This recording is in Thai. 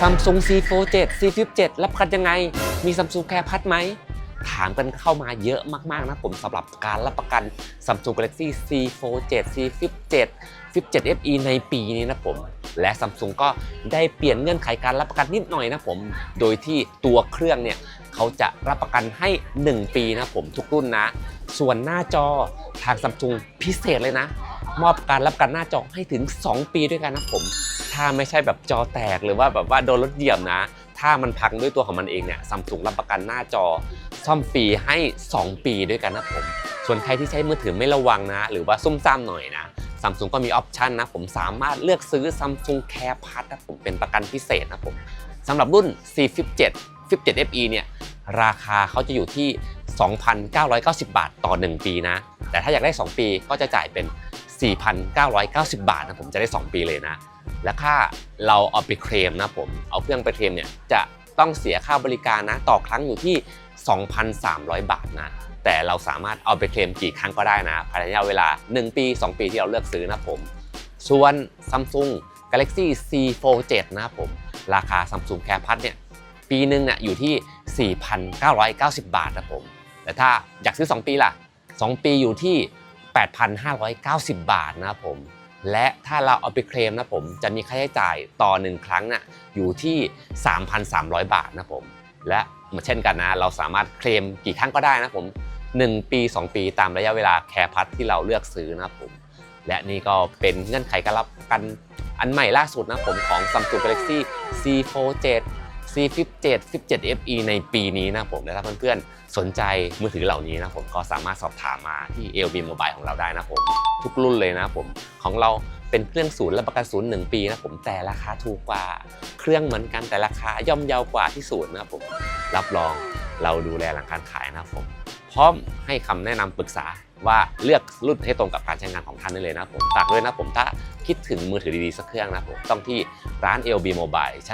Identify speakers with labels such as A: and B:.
A: Samsung C Fold 7 C57 รับประกันยังไง มี Samsung Care พัดไหม ถามกันเข้ามาเยอะมาก ๆ นะผมสำหรับการรับประกัน Samsung Galaxy C Fold 7 C Flip 7 Flip 7 FE ในปีนี้นะผม และ Samsung ก็ได้เปลี่ยนเงื่อนไขการรับประกันนิดหน่อยนะผม โดยที่ตัวเครื่องเนี่ยเขาจะรับประกันให้ 1 ปีนะผมทุกรุ่นนะ ส่วนหน้าจอทาง Samsung พิเศษเลยนะ มอบการรับประกันหน้าจอให้ถึง 2 ปีด้วยกันนะผม ถ้าไม่ใช่แบบจอแตกหรือว่าแบบว่าโดนรถเหยียบนะ ถ้ามันพังด้วยตัวของมันเองเนี่ยซัมซุงรับประกันหน้าจอ ซ่อมฟรีให้ 2 ปีด้วยกันนะผม ส่วนใครที่ใช้มือถือไม่ระวังนะ หรือว่าซุ่มซ่ามหน่อยนะซัมซุงก็มีออปชันนะผมสามารถเลือกซื้อ Samsung Care Pass นะผมเป็นประกันพิเศษนะผมสำหรับรุ่น C Flip 7 Flip 7 FE เนี่ยราคาเขาจะอยู่ที่ 2,990 บาทต่อ 1 ปีนะ แต่ถ้าอยากได้ 2 ปีก็จะจ่ายเป็น 4,990 บาทนะผมจะได้ 2 ปีเลยนะ และค่าเราเอาไปเคลมนะผมเอาเครื่องไปเคลมเนี่ยจะต้องเสียค่าบริการนะต่อครั้งอยู่ที่ 2,300 บาทนะแต่เราสามารถเอาไปเคลมกี่ครั้งก็ได้นะภายในระยะเวลา 1 ปี 2 ปีที่เราเลือกซื้อนะผมส่วน Samsung Galaxy C Fold 7นะครับผมราคา Samsung Care Pass เนี่ยปีหนึ่งเนี่ยอยู่ที่ 4,990 บาทนะผมแต่ถ้าอยากซื้อ 2 ปีล่ะ 2 ปีอยู่ที่ 8,590 บาทนะครับผม และถ้าเราเอาไปเคลมนะผมจะมีค่าใช้จ่ายต่อ 1 ครั้งน่ะอยู่ที่ 3,300 บาทนะผม และเหมือนเช่นกันนะ เราสามารถเคลมกี่ครั้งก็ได้นะผม 1 ปี 2 ปีตามระยะเวลาแคร์พัทที่เราเลือกซื้อนะครับผม และนี่ก็เป็นเงื่อนไขการรับกันอันใหม่ล่าสุดนะผมของ Samsung Galaxy C Fold 7 C Flip 7 Flip 7 FE ในปีนี้นะผมและถ้าเพื่อนๆ สนใจมือถือเหล่านี้นะผมก็สามารถสอบถามมาที่ LB Mobile ของเราได้นะผม ทุกรุ่นเลยนะผม ของเราเป็นเครื่องศูนย์รับประกันศูนย์หนึ่งปีนะผมแต่ราคาถูกกว่าเครื่องเหมือนกันแต่ราคาย่อมเยาวกว่าที่ศูนย์นะผม รับรองเราดูแลหลังการขายนะผม พร้อมให้คำแนะนำปรึกษาว่าเลือกรุ่นให้ตรงกับการใช้งานของท่านได้เลยนะผมฝากด้วยนะผมถ้าคิดถึงมือถือดีๆสักเครื่องนะผมต้องที่ร้าน LB Mobile ชั้น